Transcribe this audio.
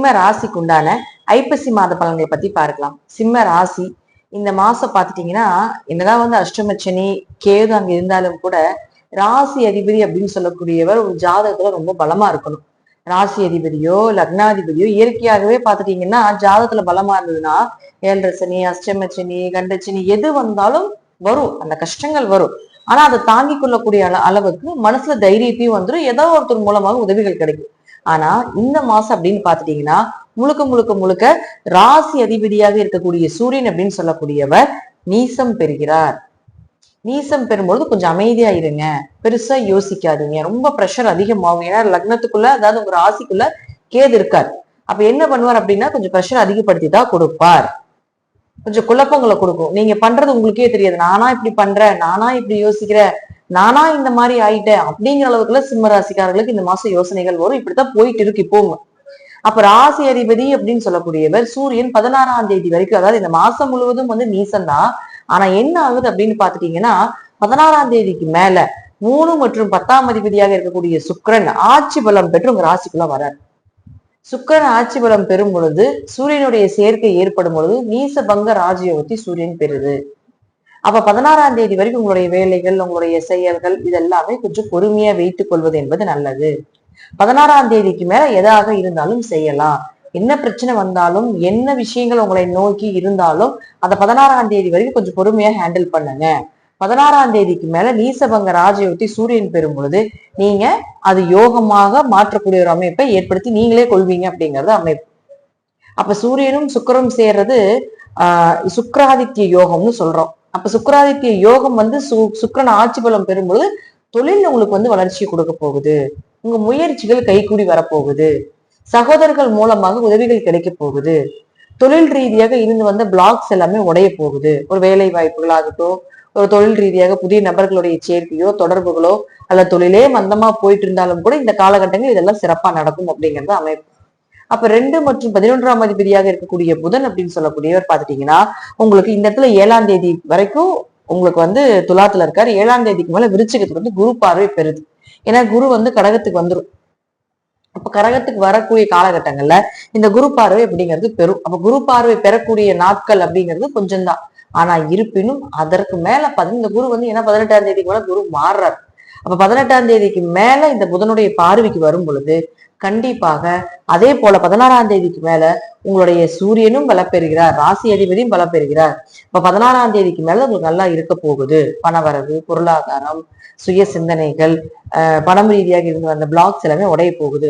சிம்ம ராசிக்கு உண்டான ஐப்பசி மாத பலன்களை பத்தி பார்க்கலாம். சிம்ம ராசி இந்த மாசம் பாத்துட்டீங்கன்னா என்னதான் வந்து அஷ்டமச்சனி கேது அங்க இருந்தாலும் கூட ராசி அதிபதி அப்படின்னு சொல்லக்கூடியவர் ஒரு ஜாதகத்துல ரொம்ப பலமா இருக்கணும். ராசி அதிபதியோ லக்னாதிபதியோ இயற்கையாகவே பாத்துட்டீங்கன்னா ஜாதகத்துல பலமா இருந்ததுன்னா ஏழரை சனி அஷ்டமச்சனி கண்டச்சனி எது வந்தாலும் வரும். அந்த கஷ்டங்கள் வரும். ஆனா அதை தாங்கி கொள்ளக்கூடிய அளவுக்கு மனசுல தைரியத்தையும் வந்துடும் ஏதோ ஒருத்தர் மூலமாக உதவிகள் கிடைக்கும். ஆனா இந்த மாசம் அப்படின்னு பாத்துட்டீங்கன்னா முழுக்க முழுக்க முழுக்க ராசி அதிபதியாக இருக்கக்கூடிய சூரியன் அப்படின்னு சொல்லக்கூடியவர் நீசம் பெறுகிறார். நீசம் பெறும்பொழுது கொஞ்சம் அமைதியா இருங்க. பெருசா யோசிக்காதீங்க. ரொம்ப ப்ரெஷர் அதிகமாகும். ஏன்னா லக்னத்துக்குள்ள அதாவது உங்க ராசிக்குள்ள கேது இருக்கார். அப்ப என்ன பண்ணுவார் அப்படின்னா கொஞ்சம் ப்ரெஷர் அதிகப்படுத்தி தான் கொடுப்பார். கொஞ்சம் குழப்பங்களை கொடுக்கும். நீங்க பண்றது உங்களுக்கே தெரியாது. நானா இப்படி பண்றேன். நானா இப்படி யோசிக்கிறேன். நானா இந்த மாதிரி ஆயிட்டேன் அப்படிங்கிற அளவுக்குள்ள சிம்ம ராசிக்காரர்களுக்கு இந்த மாசம் யோசனைகள் வரும். இப்படித்தான் போயிட்டு இருக்கு இப்போவும். அப்ப ராசி அதிபதி அப்படின்னு சொல்லக்கூடியவர் சூரியன் பதினாறாம் தேதி வரைக்கும் அதாவது இந்த மாசம் முழுவதும் வந்து நீசம் தான் ஆனா என்ன ஆகுது அப்படின்னு பாத்துட்டீங்கன்னா பதினாறாம் தேதிக்கு மேல மூணு மற்றும் பத்தாம் அதிபதியாக இருக்கக்கூடிய சுக்கரன் ஆட்சி பலம் பெற்று உங்க ராசிக்குள்ள வரார். சுக்கரன் ஆட்சி பலம் பெறும் பொழுது சூரியனுடைய சேர்க்கை ஏற்படும் பொழுது நீச பங்க ராஜயோகத்தை சூரியன் பெறுது. அப்ப பதினாறாம் தேதி வரைக்கும் உங்களுடைய வேலைகள் உங்களுடைய செயல்கள் இதெல்லாமே கொஞ்சம் பொறுமையா வைத்துக் கொள்வது என்பது நல்லது. பதினாறாம் தேதிக்கு மேல எதாக இருந்தாலும் செய்யலாம். என்ன பிரச்சனை வந்தாலும் என்ன விஷயங்கள் உங்களை நோக்கி இருந்தாலும் அந்த பதினாறாம் தேதி வரைக்கும் கொஞ்சம் பொறுமையா ஹேண்டில் பண்ணுங்க. பதினாறாம் தேதிக்கு மேல நீசபங்க ராஜயோகத்தை சூரியன் பெறும் பொழுது நீங்க அது யோகமாக மாற்றக்கூடிய ஒரு அமைப்பை ஏற்படுத்தி நீங்களே கொள்வீங்க அப்படிங்கறது அமைப்பு. அப்ப சூரியனும் சுக்கிரனும் சேர்றது ஆஹ் சுக்கராதித்ய யோகம்னு சொல்றோம். அப்ப சுக்கராதித்ய யோகம் வந்து சு சுக்கிரன் ஆட்சி பலம் பெறும்பொழுது தொழில் உங்களுக்கு வந்து வளர்ச்சி கொடுக்க போகுது. உங்க முயற்சிகள் கைகூடி வரப்போகுது. சகோதரர்கள் மூலமாக உதவிகள் கிடைக்க போகுது. தொழில் ரீதியாக இருந்து வந்த பிளாக்ஸ் எல்லாமே உடைய போகுது. ஒரு வேலை வாய்ப்புகளாகட்டும் ஒரு தொழில் ரீதியாக புதிய நபர்களுடைய சேர்க்கையோ தொடர்புகளோ அல்ல தொழிலே மந்தமா போயிட்டு இருந்தாலும் கூட இந்த காலகட்டங்கள் இதெல்லாம் சிறப்பா நடக்கும் அப்படிங்கறது அமைப்பு. அப்ப ரெண்டு மற்றும் பதினொன்றாம் அதிபதியாக இருக்கக்கூடிய புதன் அப்படின்னு சொல்லக்கூடியவர் பாத்துட்டீங்கன்னா உங்களுக்கு இந்த இடத்துல ஏழாம் தேதி வரைக்கும் உங்களுக்கு வந்து துலாத்துல இருக்காரு. ஏழாம் தேதிக்கு மேல விருச்சிகத்துக்கு வந்து குரு பார்வை பெறுது. ஏன்னா குரு வந்து கடகத்துக்கு வந்துடும் அப்ப கடகத்துக்கு வரக்கூடிய காலகட்டங்கள்ல இந்த குரு பார்வை அப்படிங்கிறது பெறும் அப்ப குரு பார்வை பெறக்கூடிய நாட்கள் அப்படிங்கிறது கொஞ்சம் தான் ஆனா இருப்பினும் அதற்கு மேல பாத்தீங்கன்னா இந்த குரு வந்து ஏன்னா பதினெட்டாம் தேதிக்கு மேல குரு மாறுறாரு. அப்ப பதினெட்டாம் தேதிக்கு மேல இந்த புதனுடைய பார்வைக்கு வரும் பொழுது கண்டிப்பாக அதே போல பதினாறாம் தேதிக்கு மேல உங்களுடைய சூரியனும் பலப்பெறுகிறார் ராசி அதிபதியும் பலப்பெறுகிறார் இப்ப பதினாறாம் தேதிக்கு மேல உங்களுக்கு நல்லா இருக்க போகுது. பணவரவு பொருளாதாரம் சுய சிந்தனைகள் பணம் ரீதியாக இருந்து வந்த பிளாக்ஸ் எல்லாமே உடைய போகுது.